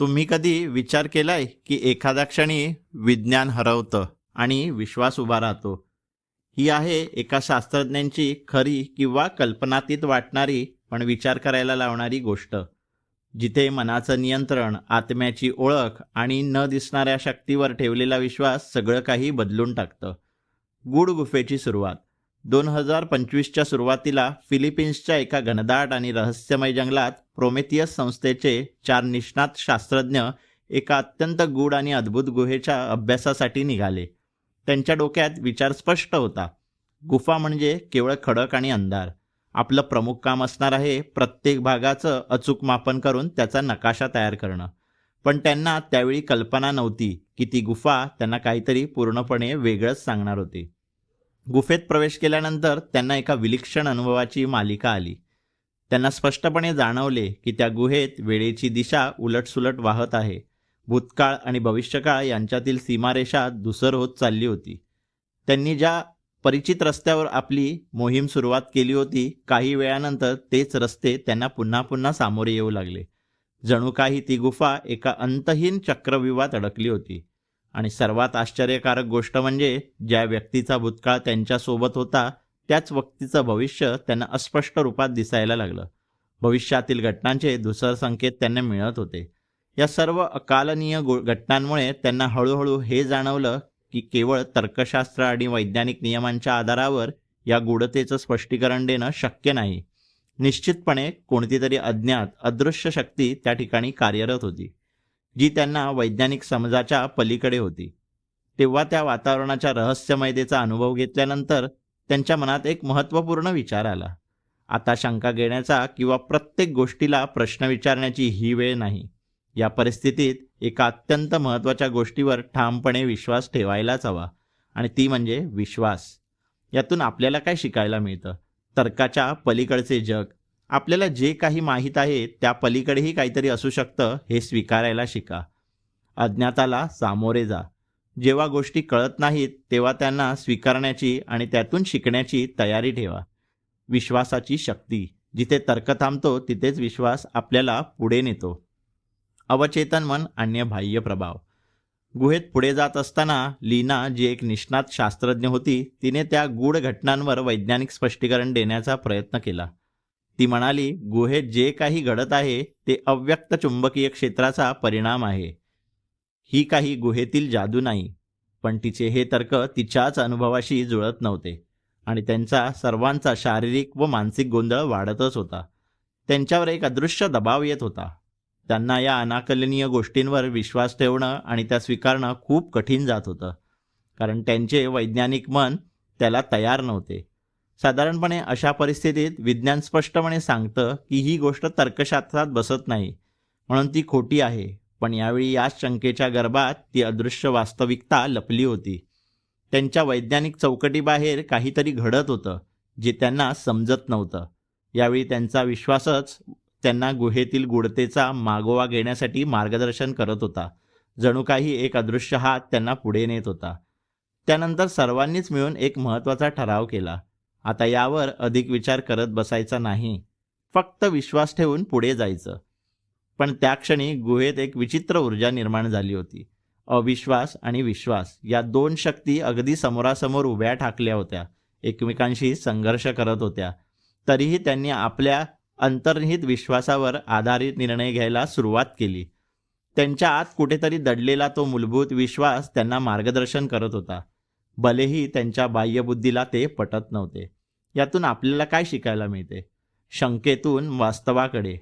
तुम्ही कधी विचार केलाय की एखाद्या क्षणी विज्ञान हरवतं आणि विश्वास उभा राहतो? ही आहे एका शास्त्रज्ञांची खरी किंवा कल्पनातीत वाटणारी पण विचार करायला लावणारी गोष्ट जिथे मनाचं नियंत्रण आत्म्याची ओळख आणि न दिसणाऱ्या शक्तीवर ठेवलेला विश्वास सगळं काही बदलून टाकतं. गूढ गुफेची सुरुवात. दोन हजार पंचवीसच्या सुरुवातीला फिलिपिन्सच्या एका घनदाट आणि रहस्यमय जंगलात प्रोमेथियस संस्थेचे चार निष्णात शास्त्रज्ञ एका अत्यंत गूढ आणि अद्भुत गुहेच्या अभ्यासासाठी निघाले. त्यांच्या डोक्यात विचार स्पष्ट होता. गुफा म्हणजे केवळ खडक आणि अंधार. आपलं प्रमुख काम असणार आहे प्रत्येक भागाचं अचूक मापन करून त्याचा नकाशा तयार करणं. पण त्यांना त्यावेळी कल्पना नव्हती की ती गुफा त्यांना काहीतरी पूर्णपणे वेगळंच सांगणार होती. गुफेत प्रवेश केल्यानंतर त्यांना एका विलक्षण अनुभवाची मालिका आली. त्यांना स्पष्टपणे जाणवले की त्या गुहेत वेळेची दिशा उलटसुलट वाहत आहे. भूतकाळ आणि भविष्यकाळ यांच्यातील सीमारेषा धुसर होत चालली होती. त्यांनी ज्या परिचित रस्त्यावर आपली मोहीम सुरुवात केली होती काही वेळानंतर तेच रस्ते त्यांना पुन्हा पुन्हा सामोरे येऊ लागले. जणू काही ती गुफा एका अंतहीन चक्रव्यूहात अडकली होती. आणि सर्वात आश्चर्यकारक गोष्ट म्हणजे ज्या व्यक्तीचा भूतकाळ त्यांच्यासोबत होता त्याच व्यक्तीचं भविष्य त्यांना अस्पष्ट रूपात दिसायला लागलं. भविष्यातील घटनांचे दुसर संकेत त्यांना मिळत होते. या सर्व अकालनीय गो घटनांमुळे त्यांना हळूहळू हे जाणवलं की केवळ तर्कशास्त्र आणि वैज्ञानिक नियमांच्या आधारावर या गूढतेचं स्पष्टीकरण देणं शक्य नाही. निश्चितपणे कोणती तरी अज्ञात अदृश्य शक्ती त्या ठिकाणी कार्यरत होती. जी त्यांना वैज्ञानिक समजाच्या पलीकडे होती. तेव्हा त्या वातावरणाच्या रहस्यमयतेचा अनुभव घेतल्यानंतर त्यांच्या मनात एक महत्त्वपूर्ण विचार आला. आता शंका घेण्याचा किंवा प्रत्येक गोष्टीला प्रश्न विचारण्याची ही वेळ नाही. या परिस्थितीत एका अत्यंत महत्त्वाच्या गोष्टीवर ठामपणे विश्वास ठेवायलाच हवा आणि ती म्हणजे विश्वास. यातून आपल्याला काय शिकायला मिळतं? तर्काच्या पलीकडचे जग आपल्याला जे काही माहीत आहे त्या पलीकडेही काहीतरी असू शकतं हे स्वीकारायला शिका. अज्ञाताला सामोरे जा. जेव्हा गोष्टी कळत नाहीत तेव्हा त्यांना स्वीकारण्याची आणि त्यातून शिकण्याची तयारी ठेवा. विश्वासाची शक्ती. जिथे तर्क थांबतो तिथेच विश्वास आपल्याला पुढे नेतो. अवचेतन मन आणि बाह्य प्रभाव. गुहेत पुढे जात असताना लीना जी एक निष्णात शास्त्रज्ञ होती तिने त्या गूढ घटनांवर वैज्ञानिक स्पष्टीकरण देण्याचा प्रयत्न केला. ती म्हणाली गुहेत जे काही घडत आहे ते अव्यक्त चुंबकीय क्षेत्राचा परिणाम आहे. ही काही गुहेतील जादू नाही पण तिचे हे तर्क तिच्याच अनुभवाशी जुळत नव्हते आणि त्यांचा सर्वांचा शारीरिक व मानसिक गोंधळ वाढतच होता. त्यांच्यावर एक अदृश्य दबाव येत होता. त्यांना या अनाकलनीय गोष्टींवर विश्वास ठेवणं आणि त्या स्वीकारणं खूप कठीण जात होतं कारण त्यांचे वैज्ञानिक मन त्याला तयार नव्हते. साधारणपणे अशा परिस्थितीत विज्ञान स्पष्टपणे सांगतं की ही गोष्ट तर्कशास्त्रात बसत नाही म्हणून ती खोटी आहे. पण यावेळी याच शंकेच्या गर्भात ती अदृश्य वास्तविकता लपली होती. त्यांच्या वैज्ञानिक चौकटीबाहेर काहीतरी घडत होतं जे त्यांना समजत नव्हतं. यावेळी त्यांचा विश्वासच त्यांना गुहेतील गुढतेचा मागोवा घेण्यासाठी मार्गदर्शन करत होता. जणू काही एक अदृश्य हात त्यांना पुढे नेत होता. त्यानंतर सर्वांनीच मिळून एक महत्त्वाचा ठराव केला. आता यावर अधिक विचार करत बसायचा नाही. फक्त विश्वास ठेवून पुढे जायचं. पण त्या क्षणी गुहेत एक विचित्र ऊर्जा निर्माण झाली होती. अविश्वास आणि विश्वास या दोन शक्ती अगदी समोरासमोर उभ्या ठाकल्या होत्या. एकमेकांशी संघर्ष करत होत्या. तरीही त्यांनी आपल्या अंतर्निहित विश्वासावर आधारित निर्णय घ्यायला सुरुवात केली. त्यांच्या आत कुठेतरी दडलेला तो मूलभूत विश्वास त्यांना मार्गदर्शन करत होता. भलेही त्यांच्या बाह्यबुद्धीला ते पटत नव्हते. यातून आपल्याला काय शिकायला मिळते? शंकेतून वास्तवाकडे.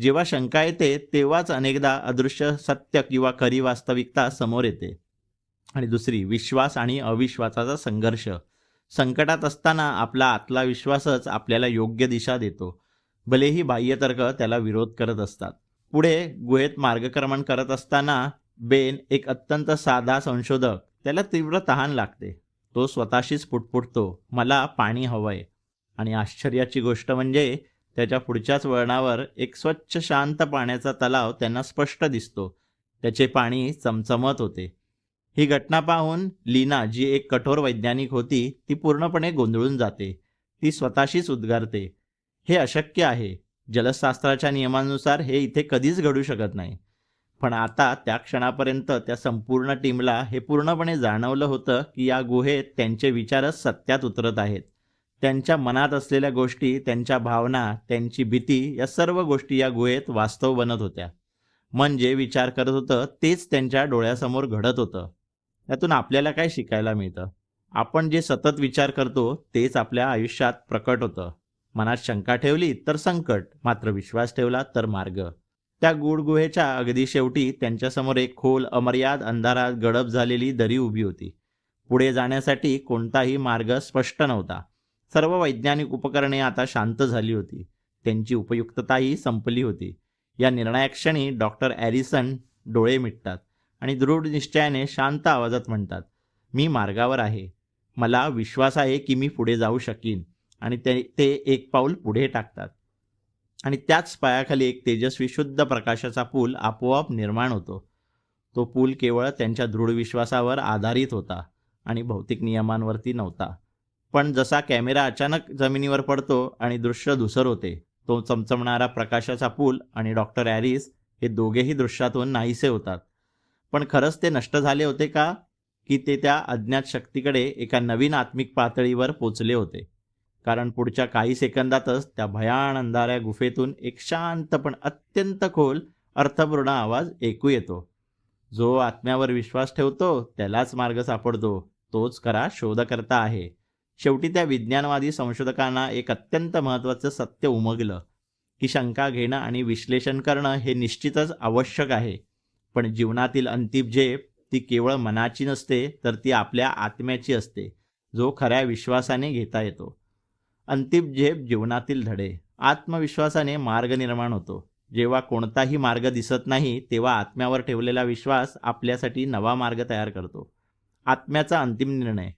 जेव्हा शंका येते तेव्हाच अनेकदा अदृश्य सत्य किंवा खरी वास्तविकता समोर येते. आणि दुसरी विश्वास आणि अविश्वासाचा संघर्ष. संकटात असताना आपला आतला विश्वासच आपल्याला योग्य दिशा देतो. भलेही बाह्यतर्क त्याला विरोध करत असतात. पुढे गुहेत मार्गक्रमण करत असताना बेन एक अत्यंत साधा संशोधक. त्याला तीव्र तहान लागते. तो स्वतःशीच पुटपुटतो. मला पाणी हवंय. आणि आश्चर्याची गोष्ट म्हणजे त्याच्या पुढच्याच वळणावर एक स्वच्छ शांत पाण्याचा तलाव त्यांना स्पष्ट दिसतो. त्याचे पाणी चमचमत होते. ही घटना पाहून लीना जी एक कठोर वैज्ञानिक होती ती पूर्णपणे गोंधळून जाते. ती स्वतःशीच उद्गारते. हे अशक्य आहे. जलशास्त्राच्या नियमानुसार हे इथे कधीच घडू शकत नाही. पण आता त्या क्षणापर्यंत त्या संपूर्ण टीमला हे पूर्णपणे जाणवलं होतं की या गुहेत त्यांचे विचारच सत्यात उतरत आहेत. त्यांच्या मनात असलेल्या गोष्टी त्यांच्या भावना त्यांची भीती या सर्व गोष्टी या गुहेत वास्तव बनत होत्या. मन जे विचार करत होतं तेच त्यांच्या डोळ्यासमोर घडत होतं. यातून आपल्याला काय शिकायला मिळतं? आपण जे सतत विचार करतो तेच आपल्या आयुष्यात प्रकट होतं. मनात शंका ठेवली तर संकट. मात्र विश्वास ठेवला तर मार्ग. त्या गूढ गुहेच्या अगदी शेवटी त्यांच्यासमोर एक खोल अमर्याद अंधारात गडप झालेली दरी उभी होती. पुढे जाण्यासाठी कोणताही मार्ग स्पष्ट नव्हता. सर्व वैज्ञानिक उपकरणे आता शांत झाली होती. त्यांची उपयुक्तताही संपली होती. या निर्णायक क्षणी डॉक्टर ॲरिसन डोळे मिटतात आणि दृढ निश्चयाने शांत आवाजात म्हणतात मी मार्गावर आहे. मला विश्वास आहे की मी पुढे जाऊ शकीन. आणि ते ते एक पाऊल पुढे टाकतात. आणि त्याच पायाखाली एक तेजस्वी शुद्ध प्रकाशाचा पूल आपोआप निर्माण होतो. तो पूल केवळ त्यांच्या दृढ विश्वासावर आधारित होता आणि भौतिक नियमांवरती नव्हता. पण जसा कॅमेरा अचानक जमिनीवर पडतो आणि दृश्य धुसर होते तो चमचमणारा प्रकाशाचा पूल आणि डॉक्टर ॲरिस हे दोघेही दृश्यातून नाहीसे होतात. पण खरंच ते नष्ट झाले होते का? की ते त्या अज्ञात शक्तीकडे एका नवीन आत्मिक पातळीवर पोचले होते. कारण पुढच्या काही सेकंदातच त्या भयान अंधाऱ्या गुफेतून एक शांत पण अत्यंत खोल अर्थपूर्ण आवाज ऐकू येतो. जो आत्म्यावर विश्वास ठेवतो त्यालाच मार्ग सापडतो. तोच खरा शोधकर्ता आहे. शेवटी त्या विज्ञानवादी संशोधकांना एक अत्यंत महत्त्वाचं सत्य उमगलं. की शंका घेणं आणि विश्लेषण करणं हे निश्चितच आवश्यक आहे. पण जीवनातील अंतिम झेप ती केवळ मनाची नसते तर ती आपल्या आत्म्याची असते जो खऱ्या विश्वासाने घेता येतो. अंतिम झेप जीवनातील धडे. आत्मविश्वासाने मार्ग निर्माण होतो. जेव्हा कोणताही मार्ग दिसत नाही तेव्हा आत्म्यावर ठेवलेला विश्वास आपल्यासाठी नवा मार्ग तयार करतो. आत्म्याचा अंतिम निर्णय.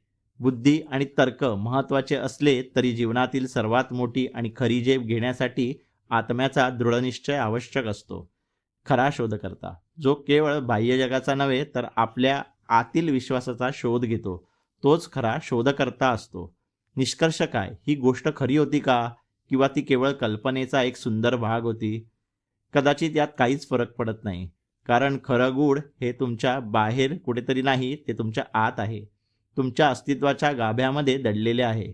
बुद्धी आणि तर्क महत्त्वाचे असले तरी जीवनातील सर्वात मोठी आणि खरी झेप घेण्यासाठी आत्म्याचा दृढनिश्चय आवश्यक असतो. खरा शोधकर्ता जो केवळ बाह्य जगाचा नव्हे तर आपल्या आतील विश्वासाचा शोध घेतो. तोच खरा शोधकर्ता असतो. निष्कर्ष काय? ही गोष्ट खरी होती का? किंवा ती केवळ कल्पनेचा एक सुंदर भाग होती? कदाचित यात काहीच फरक पडत नाही. कारण खरं गूढ हे तुमच्या बाहेर कुठेतरी नाही ते तुमच्या आत आहे. तुमच्या अस्तित्वाच्या गाभ्यामध्ये दडलेले आहे.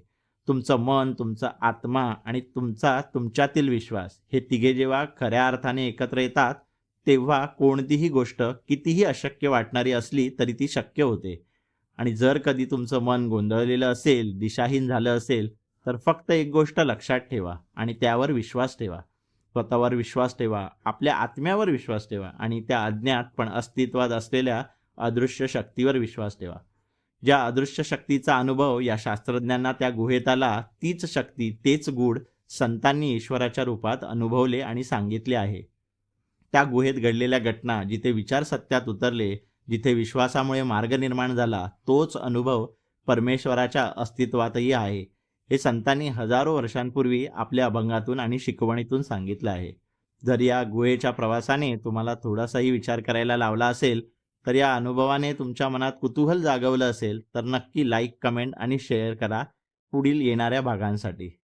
तुमचं मन तुमचा आत्मा आणि तुमचा तुमच्यातील विश्वास हे तिघे जेव्हा खऱ्या अर्थाने एकत्र येतात तेव्हा कोणतीही गोष्ट कितीही अशक्य वाटणारी असली तरी ती शक्य होते. आणि जर कधी तुमचं मन गोंधळलेलं असेल दिशाहीन झालं असेल तर फक्त एक गोष्ट लक्षात ठेवा आणि त्यावर विश्वास ठेवा. स्वतःवर विश्वास ठेवा आपल्या आत्म्यावर विश्वास ठेवा आणि त्या अज्ञात पण अस्तित्वात असलेल्या अदृश्य शक्तीवर विश्वास ठेवा. ज्या अदृश्य शक्तीचा अनुभव या शास्त्रज्ञांना त्या गुहेत आला तीच शक्ती तेच गूढ संतांनी ईश्वराच्या रूपात अनुभवले आणि सांगितले आहे. त्या गुहेत घडलेल्या घटना जिथे विचार सत्यात उतरले जिथे विश्वासामुळे मार्ग निर्माण झाला तोच अनुभव परमेश्वराच्या अस्तित्वातही आहे. हे संतांनी हजारो वर्षांपूर्वी आपल्या अभंगातून आणि शिकवणीतून सांगितलं आहे. जर या गुहेच्या प्रवासाने तुम्हाला थोडासाही विचार करायला लावला असेल तर या अनुभवाने तुमच्या मनात कुतूहल जागवलं असेल तर नक्की लाईक कमेंट आणि शेअर करा पुढील येणाऱ्या भागांसाठी.